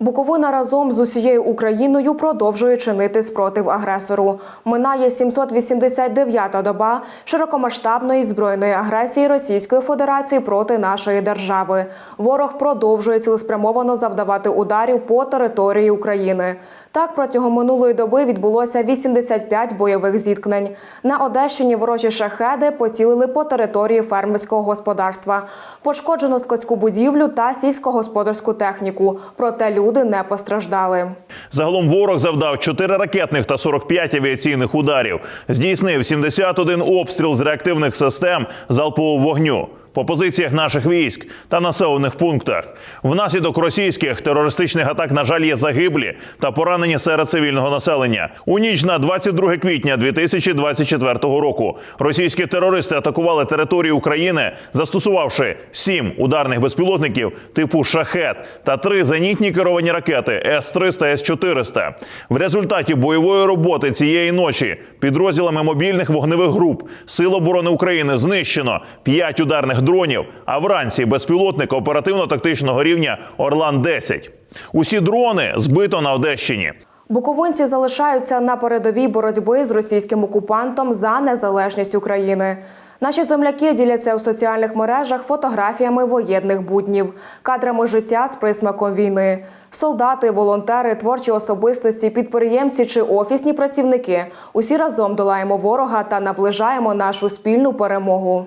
Буковина разом з усією Україною продовжує чинити спротив агресору. Минає 789-та доба широкомасштабної збройної агресії Російської Федерації проти нашої держави. Ворог продовжує цілеспрямовано завдавати ударів по території України. Так, протягом минулої доби відбулося 85 бойових зіткнень. На Одещині ворожі шахеди поцілили по території фермерського господарства. Пошкоджено складську будівлю та сільськогосподарську техніку. Проте люди не постраждали. Загалом ворог завдав 4 ракетних та 45 авіаційних ударів. Здійснив 71 обстріл з реактивних систем залпового вогню по позиціях наших військ та населених пунктах. Внаслідок російських терористичних атак, на жаль, є загиблі та поранені серед цивільного населення. У ніч на 22 квітня 2024 року російські терористи атакували територію України, застосувавши сім ударних безпілотників типу шахет та три зенітні керовані ракети С-300 С-400. В результаті бойової роботи цієї ночі підрозділами мобільних вогневих груп Сил оборони України знищено 5 ударних дронів, а вранці безпілотник оперативно-тактичного рівня Орлан 10 Усі дрони збито на Одещині. Буковинці залишаються на передовій боротьби з російським окупантом за незалежність України. Наші земляки діляться у соціальних мережах фотографіями воєнних буднів, кадрами життя з присмаком війни. Солдати, волонтери, творчі особистості, підприємці чи офісні працівники усі разом долаємо ворога та наближаємо нашу спільну перемогу.